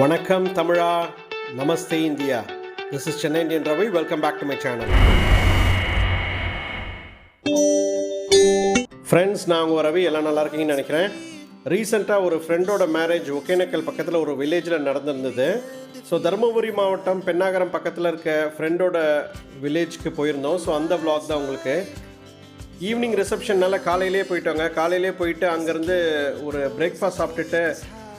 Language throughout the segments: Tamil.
வணக்கம் தமிழா. நமஸ்தே India. This is Chennai Indian Ravi welcome back to my channel friends நான் உங்கள் ரவி. எல்லாம் நல்லா இருக்கீங்கன்னு நினைக்கிறேன். ரீசெண்டாக ஒரு ஃப்ரெண்டோட மேரேஜ் ஒகேனக்கல் பக்கத்தில் ஒரு வில்லேஜில் நடந்திருந்தது. ஸோ தருமபுரி மாவட்டம் பெண்ணாகரம் பக்கத்தில் இருக்க ஃப்ரெண்டோட வில்லேஜ்க்கு போயிருந்தோம். ஸோ அந்த vlog தான் உங்களுக்கு. ஈவினிங் ரிசப்ஷன்னால காலையிலே போயிட்டோங்க. காலையிலே போயிட்டு அங்கேருந்து ஒரு பிரேக்ஃபாஸ்ட் சாப்பிட்டுட்டு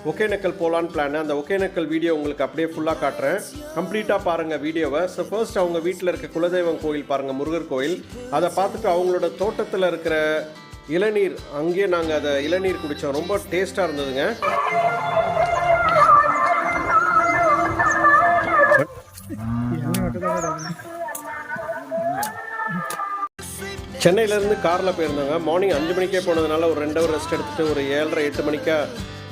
ஒகேனக்கல் போகலான்னு பிளான் அந்த ஒகேனக்கல் வீடியோ உங்களுக்கு அப்படியே ஃபுல்லாக காட்டுறேன். கம்ப்ளீட்டாக பாருங்கள் வீடியோவை ஸோ ஃபர்ஸ்ட் அவங்க வீட்டில் இருக்க குலதெய்வம் கோயில் பாருங்கள் முருகர் கோயில். அதை பார்த்துட்டு அவங்களோட தோட்டத்தில் இருக்கிற இளநீர் அங்கேயே நாங்கள் அதை இளநீர் குடித்தோம் ரொம்ப டேஸ்ட்டாக இருந்ததுங்க. சென்னையிலேருந்து காரில் போயிருந்தாங்க. மார்னிங் அஞ்சு மணிக்கே போனதுனால ஒரு ரெண்டு ஹவர் ரெஸ்ட் எடுத்துட்டு ஒரு ஏழரை எட்டு மணிக்கா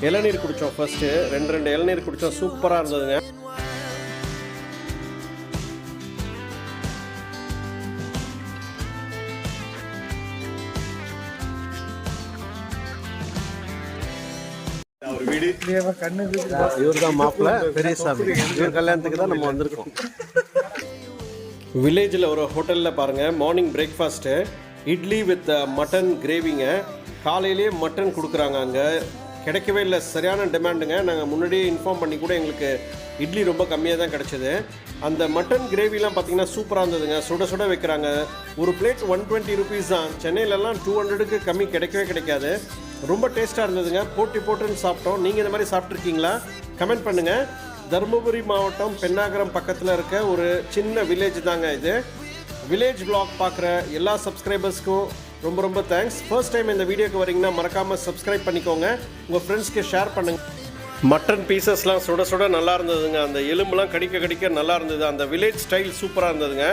இளநீர் குடித்தோம் ஃபர்ஸ்ட்டு ரெண்டு ரெண்டு இளநீர் குடித்தோம் சூப்பராக இருந்ததுங்க. இவர் தான் மாப்பிள்ள பெரியசாமி. இவர் கல்யாணத்துக்கு தான் நம்ம வந்திருக்கோம். வில்லேஜில் ஒரு ஹோட்டலில் பாருங்கள் morning breakfast idli with mutton கிரேவிங்க காலையிலேயே மட்டன் கொடுக்குறாங்க அங்கே. கிடைக்கவே இல்லை. சரியான டிமாண்டுங்க நாங்கள் முன்னாடியே இன்ஃபார்ம் பண்ணி கூட எங்களுக்கு இட்லி ரொம்ப கம்மியாக தான் கிடச்சிது. அந்த மட்டன் கிரேவிலாம் பார்த்தீங்கன்னா சூப்பராக இருந்ததுங்க. சுட சுட வைக்கிறாங்க. ஒரு பிளேட் ஒன் டுவெண்ட்டி ருபீஸ் தான். சென்னையிலலாம் டூ ஹண்ட்ரடுக்கு கம்மி கிடைக்கவே கிடைக்காது. ரொம்ப டேஸ்ட்டாக இருந்ததுங்க. போட்டி போட்டுன்னு சாப்பிட்டோம். நீங்கள் இந்த மாதிரி சாப்பிட்ருக்கீங்களா கமெண்ட் பண்ணுங்கள் தருமபுரி மாவட்டம் பெண்ணாகரம் பக்கத்தில் இருக்க ஒரு சின்ன வில்லேஜ் தாங்க இது. வில்லேஜ் பிளாக் பார்க்குற எல்லா சப்ஸ்கிரைபர்ஸ்க்கும் ரொம்ப ரொம்ப தேங்க்ஸ் ஃபர்ஸ்ட் டைம் இந்த வீடியோக்கு வரீங்கன்னா மறக்காமல் சப்ஸ்கிரைப் பண்ணிக்கோங்க. உங்கள் ஃப்ரெண்ட்ஸ்க்கு ஷேர் பண்ணுங்க. மட்டன் பீசஸ்லாம் சுட சுட நல்லா இருந்ததுங்க. அந்த எலும்புலாம் கடிக்க கடிக்க நல்லா இருந்தது. அந்த வில்லேஜ் ஸ்டைல் சூப்பராக இருந்ததுங்க.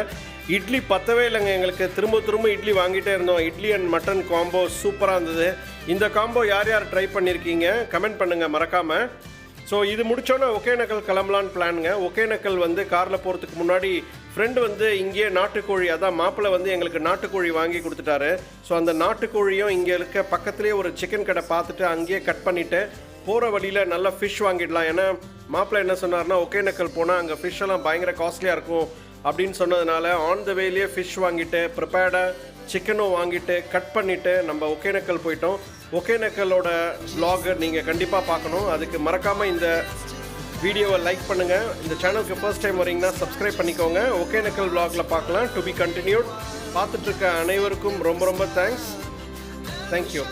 இட்லி பத்தவே இல்லைங்க எங்களுக்கு. திரும்ப திரும்ப இட்லி வாங்கிட்டே இருந்தோம். இட்லி அண்ட் மட்டன் காம்போ சூப்பராக இருந்தது. இந்த காம்போ யார் யார் ட்ரை பண்ணியிருக்கீங்க கமெண்ட் பண்ணுங்கள் மறக்காமல் ஸோ இது முடித்தோன்னே ஒகேனக்கல் கிளம்பலான்னு பிளானுங்க ஒகேனக்கல் வந்து காரில் போகிறதுக்கு முன்னாடி ஃப்ரெண்டு வந்து இங்கேயே நாட்டுக்கோழி அதான் மாப்பிள்ளை வந்து எங்களுக்கு நாட்டுக்கோழி வாங்கி கொடுத்துட்டாரு. ஸோ அந்த நாட்டுக்கோழியும் இங்கே இருக்க பக்கத்துலேயே ஒரு சிக்கன் கடை பார்த்துட்டு அங்கேயே கட் பண்ணிவிட்டு போகிற வழியில் நல்லா ஃபிஷ் வாங்கிடலாம். ஏன்னா மாப்பிள்ளை என்ன சொன்னார்னா ஒகேனக்கல் போனால் அங்கே ஃபிஷ் எல்லாம் பயங்கர காஸ்ட்லியாக இருக்கும். அப்படின்னு சொன்னதுனால ஆன் த வேலையே ஃபிஷ் வாங்கிட்டு ப்ரிப்பேர்டாக சிக்கனும் வாங்கிட்டு கட் பண்ணிவிட்டு நம்ம ஒகேனக்கல் போயிட்டோம். ஒகேனக்கலோட vlog நீங்கள் கண்டிப்பாக பார்க்கணும். அதுக்கு மறக்காமல் இந்த வீடியோவை லைக் பண்ணுங்கள் இந்த சேனலுக்கு ஃபர்ஸ்ட் டைம் வரீங்கன்னா சப்ஸ்கிரைப் பண்ணிக்கோங்க. ஒகேனக்கல் வ்ளாகில் பார்க்கலாம். டு பி கண்டினியூட் பார்த்துட்ருக்க அனைவருக்கும் ரொம்ப ரொம்ப தேங்க்ஸ் தேங்க்யூ